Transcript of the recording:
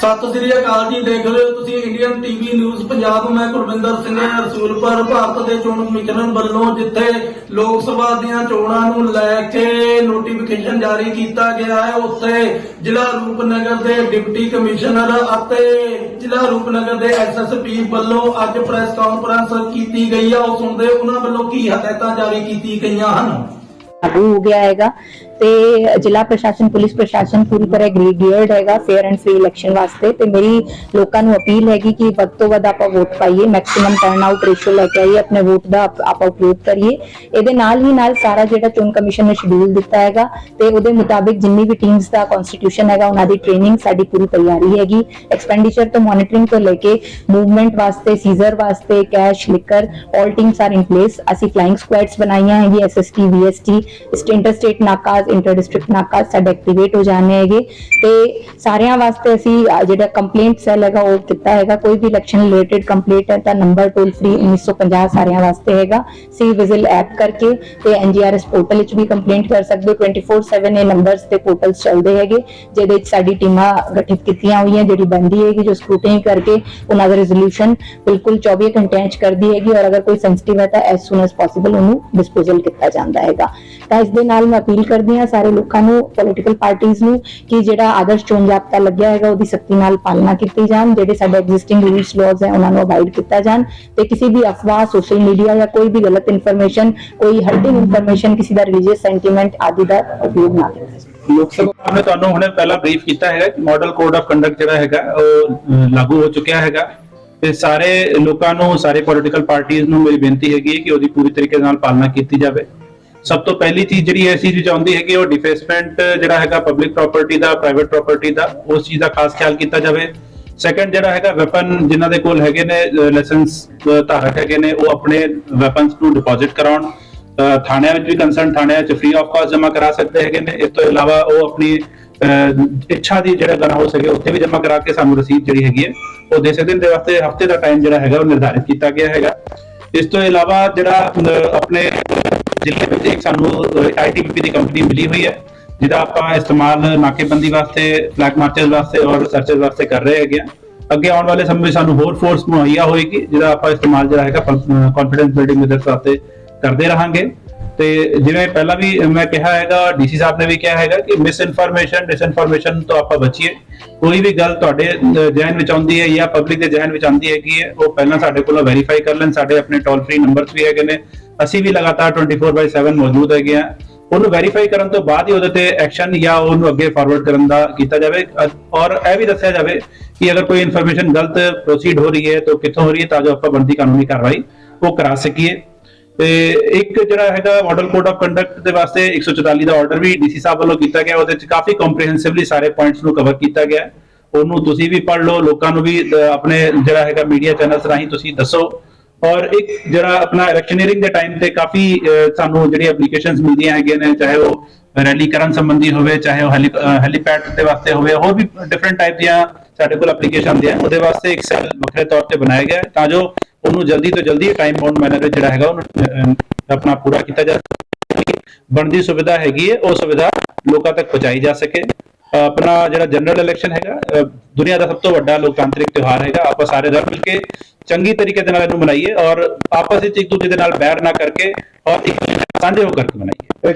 ਸਤਿ ਸ੍ਰੀ ਅਕਾਲ ਜੀ, ਦੇਖ ਰਹੇ ਹੋ ਤੁਸੀਂ ਇੰਡੀਅਨ ਟੀਵੀ ਨਿਊਜ਼ ਪੰਜਾਬ, ਮੈਂ ਗੁਰਵਿੰਦਰ ਸਿੰਘ ਰਸੂਲਪੁਰ, ਭਾਰਤ ਦੇ ਚੋਣ ਕਮਿਸ਼ਨ ਵੱਲੋਂ ਜਿੱਥੇ ਲੋਕ ਸਭਾ ਦੀਆਂ ਚੋਣਾਂ ਨੂੰ ਲੈ ਕੇ ਨੋਟੀਫਿਕੇਸ਼ਨ ਜਾਰੀ ਕੀਤਾ ਗਿਆ ਹੈ, ਉੱਥੇ ਜ਼ਿਲ੍ਹਾ ਰੂਪਨਗਰ ਦੇ ਡਿਪਟੀ ਕਮਿਸ਼ਨਰ ਅਤੇ ਜ਼ਿਲ੍ਹਾ ਰੂਪਨਗਰ ਦੇ ਐਸਐਸਪੀ ਵੱਲੋਂ ਅੱਜ ਪ੍ਰੈਸ ਕਾਨਫਰੰਸ ਕੀਤੀ ਗਈ ਹੈ ਉਹ ਸੁਣਦੇ ਉਹਨਾਂ ਵੱਲੋਂ ਕੀ ਹਦਾਇਤਾਂ ਜਾਰੀ ਕੀਤੀ ਗਈਆਂ ਹਨ? ਹੋ ਗਿਆ ਹੈਗਾ। ਤੇ ਜ਼ਿਲ੍ਹਾ ਪ੍ਰਸ਼ਾਸਨ, ਪੁਲਿਸ ਪ੍ਰਸ਼ਾਸਨ ਪੂਰੀ ਤਰ੍ਹਾਂ ਗ੍ਰੇਡੀਅਰਡ ਹੈਗਾ ਫੇਅਰ ਐਂਡ ਫ੍ਰੀ ਇਲੈਕਸ਼ਨ ਵਾਸਤੇ। ਤੇ ਮੇਰੀ ਲੋਕਾਂ ਨੂੰ ਅਪੀਲ ਹੈਗੀ ਕਿ ਵੱਧ ਤੋਂ ਵੱਧ ਆਪਾਂ ਵੋਟ ਪਾਈਏ ਮੈਕਸਿਮਮ ਟਰਨ ਆਊਟ ਰੇਸ਼ੋ ਲੈ ਕੇ ਆਈਏ, ਆਪਣੇ ਵੋਟ ਦਾ ਆਪਾਂ ਉਪਯੋਗ ਕਰੀਏ। ਇਹਦੇ ਨਾਲ ਹੀ ਨਾਲ ਸਾਰਾ ਜਿਹੜਾ ਚੋਣ ਕਮਿਸ਼ਨ ਨੇ ਸ਼ਡਿਊਲ ਦਿੱਤਾ ਹੈਗਾ, ਤੇ ਉਹਦੇ ਮੁਤਾਬਿਕ ਜਿੰਨੀ ਵੀ ਟੀਮਸ ਦਾ ਕਨਸਟੀਟਿਊਸ਼ਨ ਹੈਗਾ, ਉਹਨਾਂ ਦੀ ਟ੍ਰੇਨਿੰਗ ਸਾਡੀ ਪੂਰੀ ਤਿਆਰੀ ਹੈਗੀ। ਐਕਸਪੈਂਡੀਚਰ ਤੋਂ ਮੋਨਿਟਰਿੰਗ ਤੋਂ ਲੈ ਕੇ ਮੂਵਮੈਂਟ ਵਾਸਤੇ ਸੀਜ਼ਰ ਵਾਸਤੇ cash liquor all teams are in place ਅਸੀਂ ਫਲਾਈਂਗ ਸਕੁਐਡਸ ਬਣਾਈਆਂ ਹੈਗੀ ਐਸਐਸਟੀ ਵੀਐਸਟੀ ਇੰਟਰ ਸਟੇਟ ਨਾਕਾਜ਼ ਇੰਟਰ ਡਿਸਟ੍ਰਿਕਟ ਨਾਕਾਜ਼ ਸਾਡੇ ਐਕਟੀਵੇਟ ਹੋ ਜਾਣੇ ਹੈਗੇ। ਤੇ ਸਾਰਿਆਂ ਵਾਸਤੇ ਅਸੀਂ ਜਿਹੜਾ ਕੰਪਲੇਂਟ ਸੈੱਲ ਹੈਗਾ, ਉਹ ਕੀਤਾ ਹੈਗਾ। ਕੋਈ ਵੀ ਇਲੈਕਸ਼ਨ ਰਿਲੇਟਡ ਕੰਪਲੇਂਟ ਹੈ ਤਾਂ ਨੰਬਰ ਟੋਲ ਫ੍ਰੀ 1950 ਸਾਰਿਆਂ ਵਾਸਤੇ ਹੈਗਾ। ਸੀ ਵਿਜ਼ਿਲ ਐਪ ਕਰਕੇ ਤੇ ਐਨਜੀਆਰਐਸ ਪੋਰਟਲ ਵਿੱਚ ਵੀ ਕੰਪਲੇਂਟ ਕਰ ਸਕਦੇ ਹੋ। 24/7 ਇਹ ਨੰਬਰਸ ਤੇ ਪੋਰਟਲਸ ਚੱਲਦੇ ਹੈਗੇ, ਜਿਹਦੇ ਵਿੱਚ ਸਾਡੀ ਟੀਮਾਂ ਗਠਿਤ ਕੀਤੀਆਂ ਹੋਈਆਂ, ਜਿਹੜੀ ਬੰਦੀ ਹੈਗੀ, ਜੋ ਸਕਰੂਟਨੀ ਕਰਕੇ ਉਹਨਾਂ ਦਾ ਰੈਜ਼ੋਲੂਸ਼ਨ ਬਿਲਕੁਲ 24 ਘੰਟਿਆਂ 'ਚ ਕਰਦੀ ਹੈਗੀ ਔਰ ਅਗਰ ਕੋਈ ਸੈਂਸਿਟਿਵ ਹੈ ਤਾਂ ਐਸ ਸੂਨ ਐਸ ਪੋਸੀਬਲ ਉਹਨੂੰ ਡਿਸਪੋਜ਼ਲ ਕੀਤਾ ਜਾਂਦਾ ਹੈਗਾ। ਤਾਂ ਇਸ ਦੇ ਨਾਲ ਮੈਂ ਅਪੀਲ ਕਰਦੀ ਹਾਂ ਸਾਰੇ ਲੋਕਾਂ ਨੂੰ ਪੋਲੀਟੀਕਲ ਪਾਰਟੀਆਂ ਨੂੰ, ਕਿ ਜਿਹੜਾ ਆਦਰਸ਼ ਚੋਣ ਜਾਬਤਾ ਲੱਗਿਆ ਹੈਗਾ, ਉਹਦੀ ਸਖਤੀ ਨਾਲ ਪਾਲਣਾ ਕੀਤੀ ਜਾਣ, ਜਿਹੜੇ ਸਾਡੇ ਐਗਜ਼ਿਸਟਿੰਗ ਰੂਲਸ ਲਾਜ਼ ਹੈ, ਉਹਨਾਂ ਨੂੰ ਅਵਾਇਡ ਕੀਤਾ ਜਾਣ, ਤੇ ਕਿਸੇ ਵੀ ਅਫਵਾਹ ਸੋਸ਼ਲ ਮੀਡੀਆ ਜਾਂ ਕੋਈ ਵੀ ਗਲਤ ਇਨਫੋਰਮੇਸ਼ਨ ਕੋਈ ਹਰਟਿੰਗ ਇਨਫੋਰਮੇਸ਼ਨ ਕਿਸੇ ਦਾ ਰਿਲੀਜੀਅਸ ਸੈਂਟੀਮੈਂਟ ਆਦਿ ਦਾ ਉਪਯੋਗ ਨਾ ਕੀਤਾ ਲੋਕ ਸਭਾ ਨੇ ਤੁਹਾਨੂੰ ਹੁਣੇ ਪਹਿਲਾਂ ਬਰੀਫ ਕੀਤਾ ਹੈਗਾ ਕਿ ਮਾਡਲ ਕੋਡ ਆਫ ਕੰਡਕਟ ਜਿਹੜਾ ਹੈਗਾ, ਉਹ ਲਾਗੂ ਹੋ ਚੁੱਕਿਆ ਹੈਗਾ। ਤੇ ਸਾਰੇ ਲੋਕਾਂ ਨੂੰ, ਸਾਰੇ ਪੋਲੀਟੀਕਲ ਪਾਰਟੀਆਂ ਨੂੰ ਮੇਰੀ ਬੇਨਤੀ ਹੈਗੀ ਹੈ ਕਿ ਉਹਦੀ ਪੂਰੀ ਤਰੀਕੇ ਨਾਲ ਪਾਲਣਾ ਕੀਤੀ ਜਾਵੇ। ਸਭ ਤੋਂ ਪਹਿਲੀ ਚੀਜ਼ ਜਿਹੜੀ ਹੈ ਚੀਜ਼ ਚਾਹੁੰਦੀ ਹੈ ਕਿ ਉਹ ਡਿਫੇਸਮੈਂਟ ਜਿਹੜਾ ਹੈਗਾ ਪਬਲਿਕ ਪ੍ਰਾਪਰਟੀ ਦਾ ਪ੍ਰਾਈਵੇਟ ਪ੍ਰਾਪਰਟੀ ਦਾ, ਉਸ ਚੀਜ਼ ਦਾ ਖਾਸ ਖਿਆਲ ਕੀਤਾ ਜਾਵੇ। ਸੈਕੰਡ ਜਿਹੜਾ ਹੈਗਾ ਵੈਪਨ ਜਿਨ੍ਹਾਂ ਦੇ ਕੋਲ ਹੈਗੇ ਨੇ ਲਾਇਸੈਂਸ ਧਾਰਕ ਹੈਗੇ ਨੇ, ਉਹ ਆਪਣੇ ਵੈਪਨਸ ਨੂੰ ਡਿਪੋਜ਼ਿਟ ਕਰਾਉਣ। ਥਾਣਿਆਂ ਵਿੱਚ ਵੀ ਕੰਸਰਨ ਥਾਣਿਆਂ 'ਚ ਫ੍ਰੀ ਆਫ ਕਾਸਟ ਜਮ੍ਹਾਂ ਕਰਾ ਸਕਦੇ ਹੈਗੇ ਨੇ। ਇਸ ਤੋਂ ਇਲਾਵਾ ਉਹ ਆਪਣੀ ਇੱਛਾ ਦੀ ਜਿਹੜਾ ਗਣਾ ਹੋ ਸਕੇ ਉੱਥੇ ਵੀ ਜਮ੍ਹਾਂ ਕਰਾ ਕੇ ਸਾਨੂੰ ਰਸੀਦ ਜਿਹੜੀ ਹੈਗੀ ਹੈ, ਉਹ ਦੇ ਸਕਦੇ ਨੇ। ਦੇ ਵਾਸਤੇ ਹਫ਼ਤੇ ਦਾ ਟਾਈਮ ਜਿਹੜਾ ਹੈਗਾ, ਉਹ ਨਿਰਧਾਰਿਤ ਕੀਤਾ ਗਿਆ ਹੈਗਾ। ਇਸ ਤੋਂ ਇਲਾਵਾ ਜਿਹੜਾ ਆਪਣੇ ਜ਼ਿਲ੍ਹੇ ਵਿੱਚ ਇੱਕ ਸਾਨੂੰ ਆਈਟੀਬੀਪੀ ਦੀ ਕੰਪਨੀ ਮਿਲੀ ਹੋਈ ਹੈ ਜਿਹਦਾ ਆਪਾਂ ਇਸਤੇਮਾਲ ਨਾਕੇਬੰਦੀ ਵਾਸਤੇ ਫਲੈਗ ਮਾਰਚਸ ਵਾਸਤੇ ਔਰ ਸਰਚਸ ਵਾਸਤੇ ਕਰ ਰਹੇ ਹੈਗੇ ਅੱਗੇ ਆਉਣ ਵਾਲੇ ਸਮੇਂ ਵਿੱਚ ਸਾਨੂੰ ਹੋਰ ਫੋਰਸ ਮੁਹੱਈਆ ਹੋਏਗੀ ਜਿਹਦਾ ਆਪਾਂ ਇਸਤੇਮਾਲ ਜਿਹੜਾ ਹੈਗਾ ਕੌਨਫੀਡੈਂਸ ਬਿਲਡਿੰਗ ਮੈਥਡਸ ਵਾਸਤੇ ਕਰਦੇ ਰਹਾਂਗੇ। ਤੇ ਜਿਵੇਂ ਪਹਿਲਾਂ ਵੀ ਮੈਂ ਕਿਹਾ ਹੈਗਾ ਡੀਸੀ ਸਾਹਿਬ ਨੇ ਵੀ ਕਿਹਾ ਹੈਗਾ ਕਿ ਮਿਸ ਇਨਫੋਰਮੇਸ਼ਨ ਡਿਸਇਨਫੋਰਮੇਸ਼ਨ ਤੋਂ ਆਪਾਂ ਬਚੀਏ। ਕੋਈ ਵੀ ਗੱਲ ਤੁਹਾਡੇ ਅਹ, ਵਿੱਚ ਆਉਂਦੀ ਹੈ ਜਾਂ ਪਬਲਿਕ ਦੇ ਜ਼ਿਹਨ ਵਿੱਚ ਆਉਂਦੀ ਹੈਗੀ ਹੈ ਉਹ ਪਹਿਲਾਂ ਸਾਡੇ ਕੋਲੋਂ ਵੈਰੀਫਾਈ ਕਰ ਲੈਣ। ਸਾਡੇ ਆਪਣੇ ਟੋਲ ਫ੍ਰੀ ਨੰਬਰਸ ਵੀ ਹੈਗੇ ਨੇ। ਅਸੀਂ ਵੀ ਲਗਾਤਾਰ 24/7 ਮੌਜੂਦ ਹੈਗੇ ਆ ਉਹਨੂੰ ਵੈਰੀਫਾਈ ਕਰਨ ਤੋਂ ਬਾਅਦ ਹੀ ਉਹਦੇ ਤੇ ਐਕਸ਼ਨ ਜਾਂ ਉਹਨੂੰ ਅੱਗੇ ਫਾਰਵਰਡ ਕਰਨ ਦਾ ਕੀਤਾ ਜਾਵੇ। ਔਰ ਇਹ ਵੀ ਦੱਸਿਆ ਜਾਵੇ ਕਿ ਅਗਰ ਕੋਈ ਇਨਫੋਰਮੇਸ਼ਨ ਗਲਤ ਪ੍ਰੋਸੀਡ ਹੋ ਰਹੀ ਹੈ ਤਾਂ ਕਿੱਥੋਂ ਹੋ ਰਹੀ ਹੈ, ਤਾਂ ਜੋ ਆਪਾਂ ਬਣਦੀ ਕਾਨੂੰਨੀ ਕਾਰਵਾਈ ਉਹ ਕਰਾ ਸਕੀਏ। ਤੇ ਇੱਕ ਜਿਹੜਾ ਹੈਗਾ ਮਾਡਲ ਕੋਡ ਆਫ ਕੰਡਕਟ ਦੇ ਵਾਸਤੇ 144 ਦਾ ਆਰਡਰ ਵੀ ਡੀਸੀ ਸਾਹਿਬ ਵੱਲੋਂ ਕੀਤਾ ਗਿਆ। ਉਹਦੇ ਵਿੱਚ ਕਾਫੀ ਕੰਪਰੀਹੈਂਸਿਵਲੀ ਸਾਰੇ ਪੁਆਇੰਟਸ ਨੂੰ ਕਵਰ ਕੀਤਾ ਗਿਆ। ਉਹਨੂੰ ਤੁਸੀਂ ਵੀ ਪੜ੍ਹ ਲਓ, ਲੋਕਾਂ ਨੂੰ ਵੀ ਆਪਣੇ ਜਿਹੜਾ ਹੈਗਾ ਮੀਡੀਆ ਚੈਨਲਸ ਰਾਹੀਂ ਤੁਸੀਂ ਦੱਸੋ। ਔਰ ਇੱਕ ਜਿਹੜਾ ਆਪਣਾ ਇਲੈਕਸ਼ਨਰੀਅਰਿੰਗ ਦੇ ਟਾਈਮ ਤੇ ਕਾਫੀ ਸਾਨੂੰ ਜਿਹੜੀ ਐਪਲੀਕੇਸ਼ਨਸ ਮਿਲਦੀਆਂ ਹੈਗੀਆਂ ਨੇ, ਚਾਹੇ ਉਹ ਰੈਲੀ ਕਰਨ ਸੰਬੰਧੀ ਹੋਵੇ, ਚਾਹੇ ਉਹ ਹੈਲੀਪੈਡ ਦੇ ਵਾਸਤੇ ਹੋਵੇ, ਹੋਰ ਵੀ ਡਿਫਰੈਂਟ ਟਾਈਪ ਦੀਆਂ ਸਾਡੇ ਕੋਲ ਐਪਲੀਕੇਸ਼ਨ ਆਉਂਦੀਆਂ ਉਹਦੇ ਵਾਸਤੇ ਇੱਕ ਸੈਲ ਵੱਖਰੇ ਤੌਰ ਤੇ ਬਣਾਇਆ ਗਿਆ ਤਾਂ ਜੋ ਉਹਨੂੰ ਜਲਦੀ ਤੋਂ ਜਲਦੀ ਟਾਈਮ ਬਾਉਂਡ ਮੈਨਰ ਜਿਹੜਾ ਹੈਗਾ ਉਹਨੂੰ ਆਪਣਾ ਪੂਰਾ ਕੀਤਾ ਜਾ ਸਕੇ। ਬਣਦੀ ਸੁਵਿਧਾ ਹੈਗੀ ਹੈ, ਉਹ ਸੁਵਿਧਾ ਲੋਕਾਂ ਤੱਕ ਪਹੁੰਚਾਈ ਜਾ ਸਕੇ। ਆਪਣਾ ਜਿਹੜਾ ਜਨਰਲ ਇਲੈਕਸ਼ਨ ਹੈਗਾ ਅ, ਦੁਨੀਆ ਦਾ ਸਭ ਤੋਂ ਵੱਡਾ ਲੋਕਤਾਂਤਰਿਕ ਤਿਉਹਾਰ ਹੈਗਾ। ਆਪਾਂ ਸਾਰੇ ਰਲ ਮਿਲ ਕੇ ਚੰਗੀ ਤਰੀਕੇ ਦੇ ਨਾਲ ਇਹਨੂੰ ਮਨਾਈਏ ਔਰ ਆਪਸ ਵਿੱਚ ਇੱਕ ਦੂਜੇ ਦੇ ਨਾਲ ਬੈਰ ਨਾ ਕਰਕੇ ਔਰ ਇੱਕ ਸਾਂਝੇ ਹੋ ਕਰਕੇ ਮਨਾਈਏ।